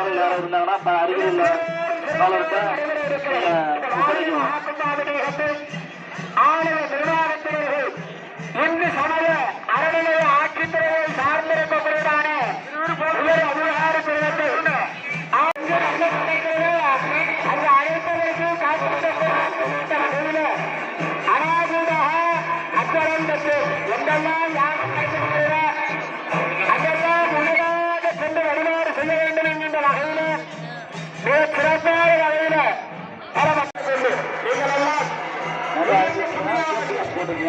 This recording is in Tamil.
மாணவர்கள் யாரும் இருந்தாங்கன்னா அருகில் உள்ள போட்டுங்க